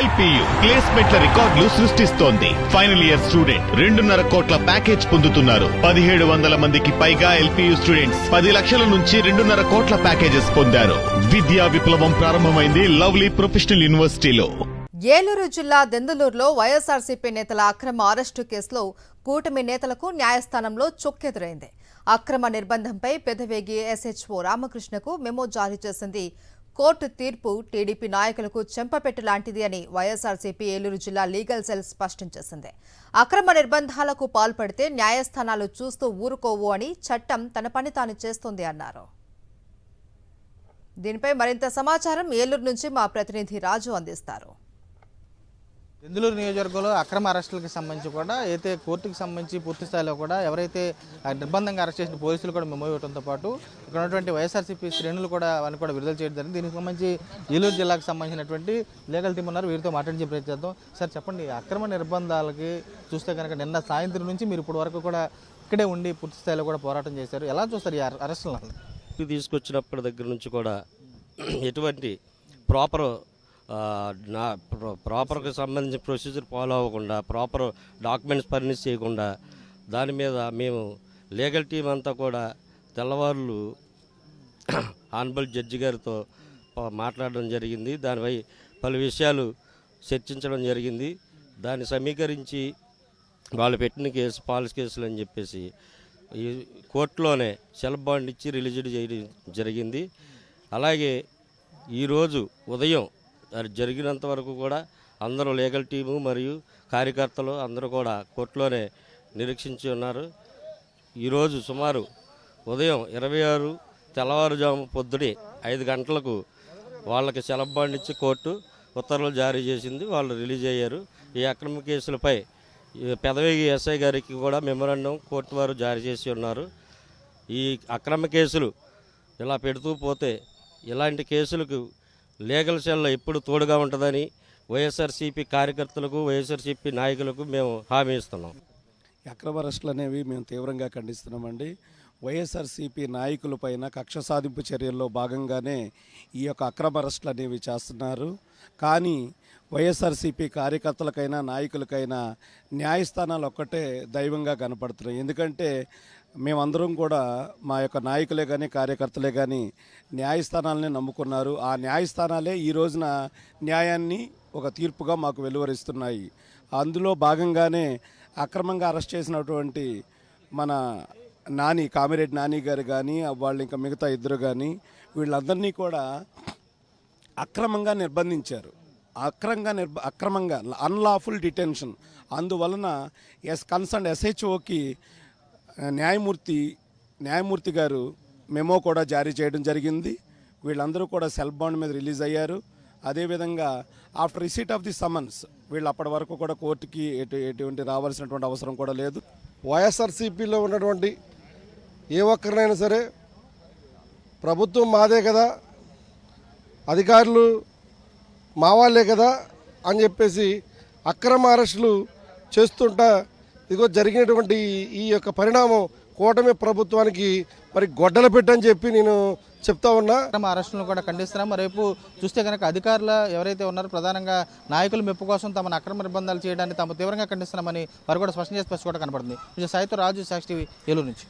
LPU ప్లేస్మెంట్ల రికార్డులు సృష్టిస్తోంది. Final year student రెండున్నర కోట్ల ప్యాకేజ్ పొందుతున్నారు. పదిహేడు వందల మందికి పైగా ఎల్పియు స్టూడెంట్స్ పది లక్షల నుంచి రెండున్నర కోట్ల ప్యాకేజెస్ పొందారు. విద్యా విప్లవం ప్రారంభమైంది లవ్లీ ప్రొఫెషనల్ యూనివర్సిటీలో. ఏలూరు జిల్లా దెందులూరులో వైఎస్ఆర్సీపీ నేతల అక్రమ అరెస్టు కేసులో కూటమి నేతలకు న్యాయస్థానంలో చొక్కెదురైంది. అక్రమ నిర్బంధంపై పెదవేగి ఎస్హెచ్ఓ రామకృష్ణకు మెమో జారీ చేసింది కోర్టు తీర్పు టీడీపీ నాయకులకు చెంపపెట్టు లాంటిది అని వైఎస్ఆర్సీపీ ఏలూరు జిల్లా లీగల్ సెల్ స్పష్టం చేసింది. అక్రమ నిర్బంధాలకు పాల్పడితే న్యాయస్థానాలు చూస్తూ ఊరుకోవు అని చట్టం తన పని తాను చేస్తోంది అన్నారు. దీనిపై మరింత సమాచారం ఏలూరు నుంచి మా ప్రతినిధి రాజు అందిస్తారు. దెందులూరు నియోజకవర్గంలో అక్రమ అరెస్టులకు సంబంధించి కూడా అయితే కోర్టుకు సంబంధించి పూర్తి స్థాయిలో కూడా ఎవరైతే ఆ నిర్బంధంగా అరెస్ట్ చేసిన పోలీసులు కూడా మెమో ఇవ్వడంతో పాటు ఇక్కడ ఉన్నటువంటి వైఎస్ఆర్సీపీ శ్రేణులు కూడా వారిని కూడా విడుదల చేయడం జరిగింది. దీనికి సంబంధించి ఏలూరు జిల్లాకు సంబంధించినటువంటి లీగల్ టీం ఉన్నారు. వీరితో మాట్లాడించే ప్రయత్నం చేద్దాం. సార్ చెప్పండి అక్రమ నిర్బంధాలకి చూస్తే కనుక నిన్న సాయంత్రం నుంచి మీరు ఇప్పటి వరకు కూడా ఇక్కడే ఉండి పూర్తి స్థాయిలో కూడా పోరాటం చేశారు. ఎలా చూస్తారు ఈ అరెస్టులను? తీసుకొచ్చినప్పటి దగ్గర నుంచి కూడా ఎటువంటి ప్రాపర్ నా ప్రాపర్కి సంబంధించిన ప్రొసీజర్ ఫాలో అవ్వకుండా ప్రాపర్ డాక్యుమెంట్స్ ఫర్నిష్ చేయకుండా దాని మీద మేము లీగల్ టీం అంతా కూడా తెల్లవారులు ఆనబుల్ జడ్జి గారితో మాట్లాడడం జరిగింది. దానిపై పలు విషయాలు చర్చించడం జరిగింది. దాన్ని సమీకరించి వాళ్ళు పెట్టిన కేసు పాలసీ కేసులు అని చెప్పేసి ఈ కోర్టులోనే సెల్ఫ్ బాండ్ ఇచ్చి రిలీజ్ చేయడం జరిగింది. అలాగే ఈరోజు ఉదయం అది జరిగినంత వరకు కూడా అందరూ లీగల్ టీము మరియు కార్యకర్తలు అందరూ కూడా కోర్టులోనే నిరీక్షించి ఉన్నారు. ఈరోజు సుమారు ఉదయం ఇరవై ఆరు తెల్లవారుజాము పొద్దుడి ఐదు గంటలకు వాళ్ళకి సెలవు బాండ్ ఇచ్చి కోర్టు ఉత్తర్వులు జారీ చేసింది. వాళ్ళు రిలీజ్ అయ్యారు. ఈ అక్రమ కేసులపై పెదవి పెదవేగి ఎస్ఐ గారికి కూడా మెమరాండం కోర్టు వారు జారీ చేసి ఉన్నారు. ఈ అక్రమ కేసులు ఇలా పెడుతూ పోతే ఇలాంటి కేసులకు లీగల్ సెల్ ఎప్పుడు తోడుగా ఉంటుందని వైఎస్ఆర్సీపీ కార్యకర్తలకు వైఎస్ఆర్సీపీ నాయకులకు మేము హామీ ఇస్తున్నాం. అక్రమ అరెస్టులు అనేవి మేము తీవ్రంగా ఖండిస్తున్నామండి. వైఎస్ఆర్సీపీ నాయకులపైన కక్ష సాధింపు చర్యల్లో భాగంగానే ఈ యొక్క అక్రమ అరెస్టులు అనేవి చేస్తున్నారు. కానీ వైఎస్ఆర్సీపీ కార్యకర్తలకైనా నాయకులకైనా న్యాయస్థానాలు ఒక్కటే దైవంగా కనపడుతున్నాయి. ఎందుకంటే మేమందరం కూడా మా యొక్క నాయకులే కానీ కార్యకర్తలే కానీ న్యాయస్థానాలని నమ్ముకున్నారు. ఆ న్యాయస్థానాలే ఈ రోజున న్యాయాన్ని ఒక తీర్పుగా మాకు వెలువరిస్తున్నాయి. అందులో భాగంగానే అక్రమంగా అరెస్ట్ చేసినటువంటి మన నాని కామిరెడ్డి నాని గారు కానీ వాళ్ళు ఇంకా మిగతా ఇద్దరు కానీ వీళ్ళందరినీ కూడా అక్రమంగా నిర్బంధించారు. అక్రమంగా నిర్బ అక్రమంగా అన్లాఫుల్ డిటెన్షన్ అందువలన ఎస్ కన్సర్న్ ఎస్హెచ్ఓకి న్యాయమూర్తి న్యాయమూర్తి గారు మెమో కూడా జారీ చేయడం జరిగింది. వీళ్ళందరూ కూడా సెల్ బాండ్ మీద రిలీజ్ అయ్యారు. అదేవిధంగా after receipt of the summons వీళ్ళు అప్పటి వరకు కూడా కోర్టుకి ఎటు ఎటువంటి రావాల్సినటువంటి అవసరం కూడా లేదు. వైఎస్ఆర్సీపీలో ఉన్నటువంటి ఏ ఒక్కరినైనా సరే ప్రభుత్వం మాదే కదా అధికారులు మా వాళ్ళే కదా అని చెప్పేసి అక్రమ అరెస్టులు చేస్తుంటా ఇదిగో జరిగినటువంటి ఈ- యొక్క పరిణామం కూటమి ప్రభుత్వానికి మరి గొడ్డల పెట్టని చెప్పి నేను చెప్తా ఉన్నా. అరెస్టులను కూడా ఖండిస్తున్నాం. రేపు చూస్తే కనుక అధికారులు ఎవరైతే ఉన్నారో ప్రధానంగా నాయకుల మెప్పు కోసం తమను అక్రమ నిర్బంధాలు చేయడాన్ని తాము తీవ్రంగా ఖండిస్తున్నామని వారు కూడా స్పష్టం చేసి స్పష్టం కూడా కనపడుతుంది. సాయితో రాజు సాక్షి ఏలూరు నుంచి.